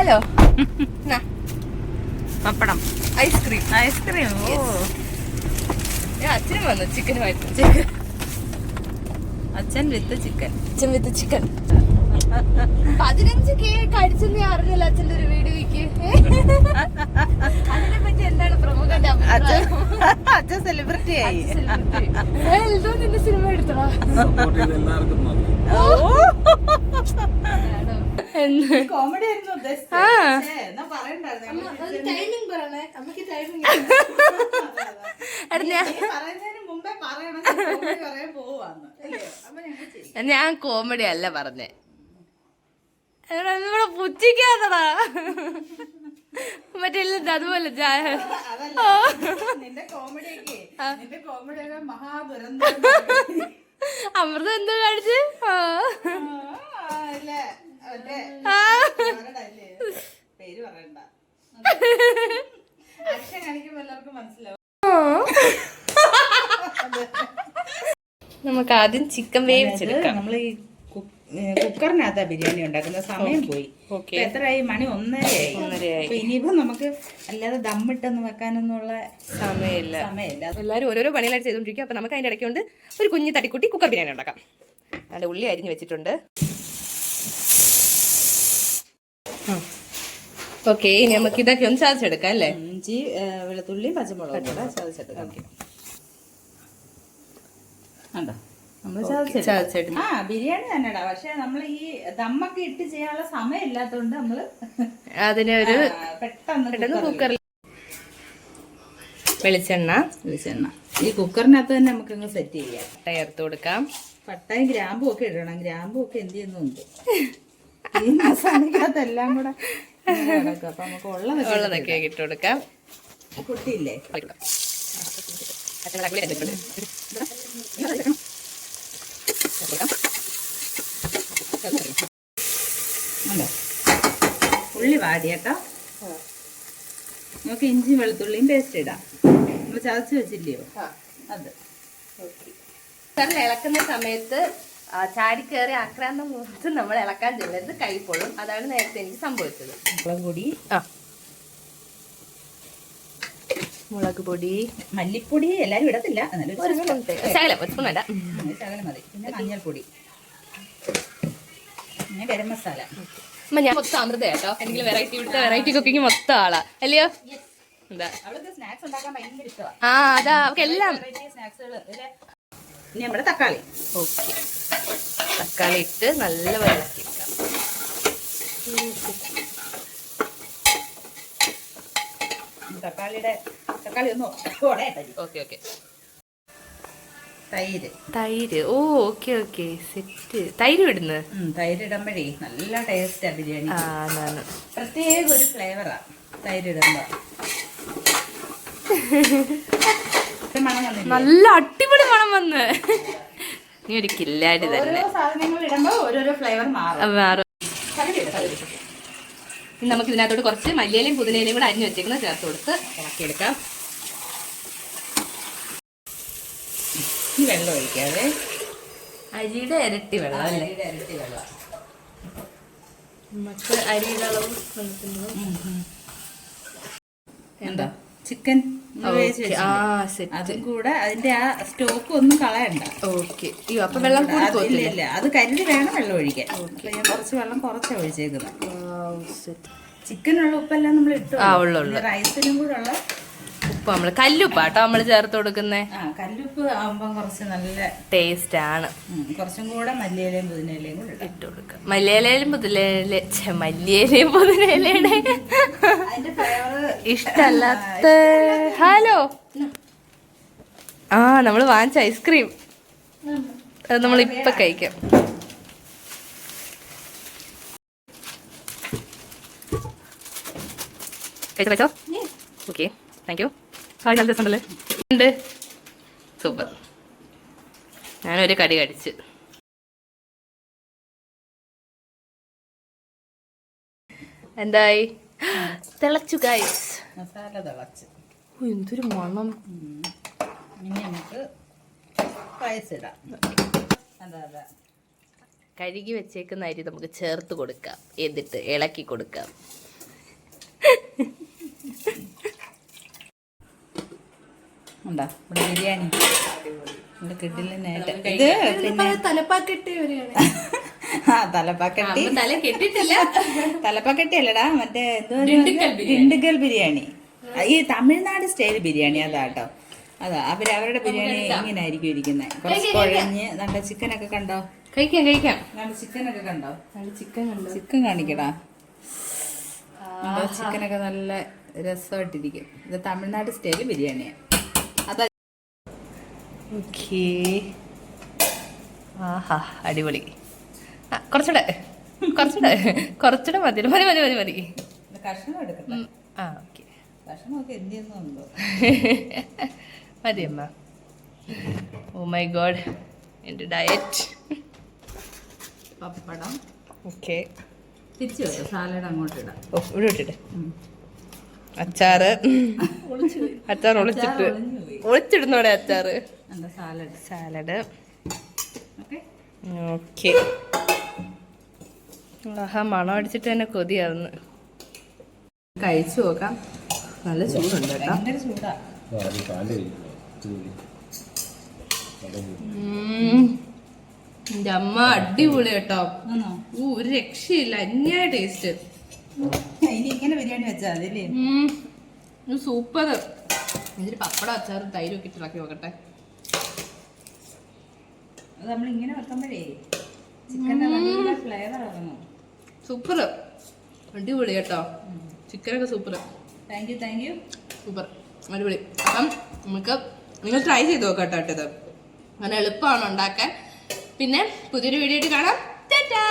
Hello. Pappadam. Ice cream ice cream ഓ. അച്ഛനും വന്നു ചിക്കനുമായിട്ട് chicken അച്ഛൻ വിത്ത് ചിക്കൻ അച്ഛൻ വിത്ത് ചിക്കൻ പതിനഞ്ച് കേക്ക് അടിച്ചെന്ന് അറിഞ്ഞില്ല അച്ഛന്റെ ഒരു വീഡിയോയ്ക്ക്. അതിനെ പറ്റി എന്താണ് പ്രമുഖന്റെ അച്ഛൻ സെലിബ്രിറ്റി ആയി. എന്തോ നിന്റെ സിനിമ എടുത്തോ എല്ലാവർക്കും ഞാൻ കോമഡി അല്ല? പറഞ്ഞേ. നിങ്ങളെ പുച്ഛിക്കാത്തടാ മറ്റേ ഇല്ല അതുപോലെ നിന്റെ കോമഡി ഒക്കെ നിന്റെ മഹാദുരന്തം അമൃത എന്തോ കാണിച്ച്? പേര് പറയണ്ട. അക്ഷരം കാണിക്കുമ്പോ എല്ലാവർക്കും മനസ്സിലാവും. നമുക്ക് ആദ്യം ചിക്കൻ വേവിച്ചെടുക്കാം. നമ്മൾ ഈ കുക്കറിനകത്താ ബിരിയാണി ഉണ്ടാക്കുന്ന സമയം പോയി. ഓക്കെ എത്രയായി? മണി ഒന്നരയായി. ഒന്നരയായി. ഇനിയിപ്പോ നമുക്ക് അല്ലാതെ ദമ്മിട്ടൊന്നും വെക്കാനൊന്നുള്ള സമയമില്ല. സമയമില്ല. എല്ലാവരും ഓരോരോ പണികളായിട്ട് ചെയ്തുകൊണ്ടിരിക്കും. അപ്പൊ നമുക്ക് അതിന്റെ ഇടയ്ക്ക് കൊണ്ട് ഒരു കുഞ്ഞു തടിക്കുട്ടി കുക്കർ ബിരിയാണി ഉണ്ടാക്കാം. അതിന്റെ ഉള്ളി അരിഞ്ഞ് വെച്ചിട്ടുണ്ട്. ഓക്കെ ഇനി നമുക്ക് ഇതൊക്കെ ഒന്ന് ചതച്ചെടുക്കാം അല്ലേ? ഇഞ്ചി വെളുത്തുള്ളി പച്ചമുളകും കൂടെ ചതച്ചെടുക്കാം. കണ്ടോ? നമ്മൾ ചതച്ചെടുക്കാം. ആ ബിരിയാണി തന്നെടാ. പക്ഷെ നമ്മൾ ഈ ദമ്മൊക്കെ ഇട്ട് ചെയ്യാനുള്ള സമയം ഇല്ലാത്തതുകൊണ്ട് നമ്മൾ അതിനെ ഒരു പെട്ടെന്ന് കുക്കറിൽ വെളിച്ചെണ്ണ. വെളിച്ചെണ്ണ. ഈ കുക്കറിനകത്ത് തന്നെ നമുക്കങ്ങ് സെറ്റ് ചെയ്യാം. പട്ട ചേർത്ത് കൊടുക്കാം. പട്ടയും ഗ്രാമ്പും ഒക്കെ ഇടണം. ഗ്രാമ്പും ഒക്കെ എന്ത് ചെയ്യുന്നുണ്ട്? ഈ മസാലക്കകത്തെല്ലാം കൂടെ. അപ്പൊ നമുക്ക് ഉള്ളത് ഉള്ളതൊക്കെ ഇട്ട് കൊടുക്കാം. കുട്ടിയില്ലേ ഉണ്ടോ? ഉള്ളി വാടിയേട്ടോ നമുക്ക് ഇഞ്ചിയും വെളുത്തുള്ളിയും പേസ്റ്റ് ഇടാം. നമ്മൾ ചതച്ച് വെച്ചില്ലയോ അത്. കുക്കറിൽ ഇളക്കുന്ന സമയത്ത് ചാടി കയറി ആക്രാന്തം കൊടുത്ത് നമ്മൾ ഇളക്കാൻ ചെല്ലരുത്. കൈപ്പൊള്ളും പൊള്ളും. അതാണ് നേരത്തെ എനിക്ക് സംഭവിച്ചത്. മുളക് പൊടി. ആ. മുളക് പൊടി മല്ലിപ്പൊടി എല്ലാരും ഇടത്തില്ല. എന്നാലും ഒരു ഒരു സ്പൂൺ ശകലം ഒരു സ്പൂൺ വേണ്ട ശകലം മതി. പിന്നെ മഞ്ഞൾപ്പൊടി. പിന്നെ ഗരം മസാല. അമ്മ ഞാൻ മൊത്തം അമൃത കേട്ടോ. എന്തെങ്കിലും വെറൈറ്റി ഇവിടുത്തെ വെറൈറ്റി കുക്കിംഗ് മൊത്തം ആളാ. അല്ലയോ? എന്താ? ആ അതാ അവർക്ക് എല്ലാം. നമ്മുടെ തക്കാളി. ഓക്കെ തക്കാളി ഇട്ട് നല്ല വെള്ളത്തിക്കാം തക്കാളിയുടെ തക്കാളി ഒന്ന് ഓക്കെ ഓക്കെ തൈര്. തൈര്. ഓ ഓക്കെ ഓക്കെ. സെറ്റ്. തൈര് ഇടുന്നു? തൈര് ഇടുമ്പോഴേ നല്ല ടേസ്റ്റാ ബിരിയാണി. ആണ് പ്രത്യേക ഒരു ഫ്ലേവറാ തൈര് ഇടുമ്പോ. ഇത് മണം വന്നില്ലേ? നല്ല അടിപൊളി മണം വന്ന്. നീ ഒരു കില്ലാടി തന്നെ. ഓരോ സാധനങ്ങൾ ഇടുമ്പോ ഓരോരോ ഫ്ലേവർ മാറും. ഇനി നമുക്ക് ഇതിനകത്തോട്ട് കുറച്ച് മല്ലിയിലയും പുതിനയിലയും കൂടെ അരിഞ്ഞു വെച്ചേക്കുന്നത് ചേർത്ത് കൊടുത്ത് ഇളക്കിയെടുക്കാം. വെള്ളം ഒഴിക്കാതെ അരിയുടെ ഇരട്ടി വെള്ളം അല്ലേ? അരിയുടെ ഇരട്ടി വെള്ളം. നമുക്ക് അരിയുടെ അളവ് എന്താ? ചിക്കൻ അതും കൂടെ അതിന്റെ ആ സ്റ്റോക്ക് ഒന്നും കളയണ്ട. ഓക്കെ. അപ്പൊ വെള്ളം ഇല്ല അത് കരുതി വേണം വെള്ളം ഒഴിക്കാൻ. ഞാൻ കുറച്ച് വെള്ളം കുറച്ചാ ഒഴിച്ചേക്കുന്നത്. ചിക്കനുള്ള ഉപ്പെല്ലാം നമ്മൾ ഇട്ടു. റൈസിനും കൂടെ ഉള്ള ഉപ്പ് നമ്മൾ കല്ലുപ്പാട്ടോ നമ്മൾ ചേർത്ത് കൊടുക്കുന്നേ? കല്ലുപ്പ് ആകുമ്പം കുറച്ച് നല്ല ടേസ്റ്റ് ആണ് കുറച്ചും കൂടെ മല്ലിയിലയും പുതിനയിലയും കൂടെ ഇട്ട് കൊടുക്കാം. മല്ലിയിലയിലും പുതിനയില മല്ലിയിലയും പുതിനയിലയുടെ ഇഷ്ടല്ലാത്ത ഹലോ? ആ നമ്മൾ വാങ്ങിച്ച ഐസ്ക്രീം. അത് നമ്മൾ ഇപ്പൊ കഴിക്കാം. കഴിച്ചോ? കഴിച്ചോ ഓക്കെ. Thank you. ഹായ് നല്ല രസമുണ്ടല്ലേ? ഉണ്ട് സൂപ്പർ. ഞാനൊരു കടി കടിച്ച്. എന്തായി? തിളച്ചു ഗൈസ് മസാല തിളച്ച്. എന്തൊരു മണം. ഇനി നമുക്ക് അതെ അതെ. കഴുകി വെച്ചേക്കുന്ന അരി നമുക്ക് ചേർത്ത് കൊടുക്കാം. എന്നിട്ട് ഇളക്കി കൊടുക്കാം. ഉണ്ടോ? ഇവിടെ ബിരിയാണി. ഇവിടെ കിഡിലിനായിട്ട് ഇത് പിന്നെ തലപ്പാക്കെട്ടി വരെയാണ് ആ തലപ്പാക്കെട്ടി. തല കെട്ടിട്ടില്ല തലപ്പാക്കെട്ടി അല്ലടാ മറ്റേ ഡിണ്ടുക്കൽ ബിരിയാണി. ഈ തമിഴ്നാട് സ്റ്റൈൽ ബിരിയാണി അതാ കേട്ടോ അതാ അവർ അവരുടെ ബിരിയാണി ഇങ്ങനെ ആയിരിക്കും ഇരിക്കുന്നത് കുറച്ച് കുഴഞ്ഞ് നല്ല ചിക്കനൊക്കെ കണ്ടോ? കഴിക്കാം കഴിക്കാം. നല്ല ചിക്കനൊക്കെ കണ്ടോ? ചിക്കൻ കണ്ടോ. ചിക്കൻ കാണിക്കടാ. ചിക്കനൊക്കെ നല്ല രസമായിട്ടിരിക്കും. ഇത് തമിഴ്നാട് സ്റ്റൈൽ ബിരിയാണിയാണ് ഓക്കേ. ആഹാ അടിപൊളി. ആ കുറച്ചുകൂടെ കുറച്ചുകൂടെ കുറച്ചുകൂടെ മതി മതി മതി മതി മതി. ആ ഓക്കെ. മതി അമ്മ. ഓ മൈ ഗോഡ് എന്റെ ഡയറ്റ് പപ്പടം. ഓക്കെ. തിരിച്ചു വരും സാലഡ് അങ്ങോട്ട് ഇടാം. ഓ ഇവിടെ ഇട്ടിട്ട്. അച്ചാറ്. അച്ചാർ ഒളിച്ചിട്ട്. ഒളിച്ചിടുന്നോടെ അച്ചാറ്. സാലഡ്. സാലഡ്. ഓക്കെ. ഓക്കെ. ആഹാ മണം അടിച്ചിട്ട് തന്നെ കൊതിയാവുന്നു. കഴിച്ചു നോക്കാം. നല്ല ചൂടുണ്ട്. എന്റെ അമ്മ അടിപൊളി കേട്ടോ. ഓ ഊ, ഒരു രക്ഷയില്ല. അന്യായ ടേസ്റ്റ്. ഇനി ഇങ്ങനെ ബിരിയാണി വെച്ചാൽ അതില്ലേ സൂപ്പർ. ഇതിൽ പപ്പടം അച്ചാറും തൈരും ഒക്കെ ഇട്ടിളക്കി നോക്കട്ടെ അത് നമ്മൾ ഇങ്ങനെ വെക്കുമ്പോഴേ ചിക്കൻ നല്ല ഫ്ലേവർ ഇറങ്ങും. സൂപ്പർ അടിപൊളി കേട്ടോ. ചിക്കനൊക്കെ super thank you thank you super അടിപൊളി. അപ്പം നമുക്ക് നിങ്ങൾ ട്രൈ ചെയ്ത് നോക്കാം കേട്ടോ ഇത് അങ്ങനെ എളുപ്പമാണ് ഉണ്ടാക്കാൻ. പിന്നെ പുതിയൊരു വീഡിയോ ആയിട്ട് കാണാം. ടാറ്റാ.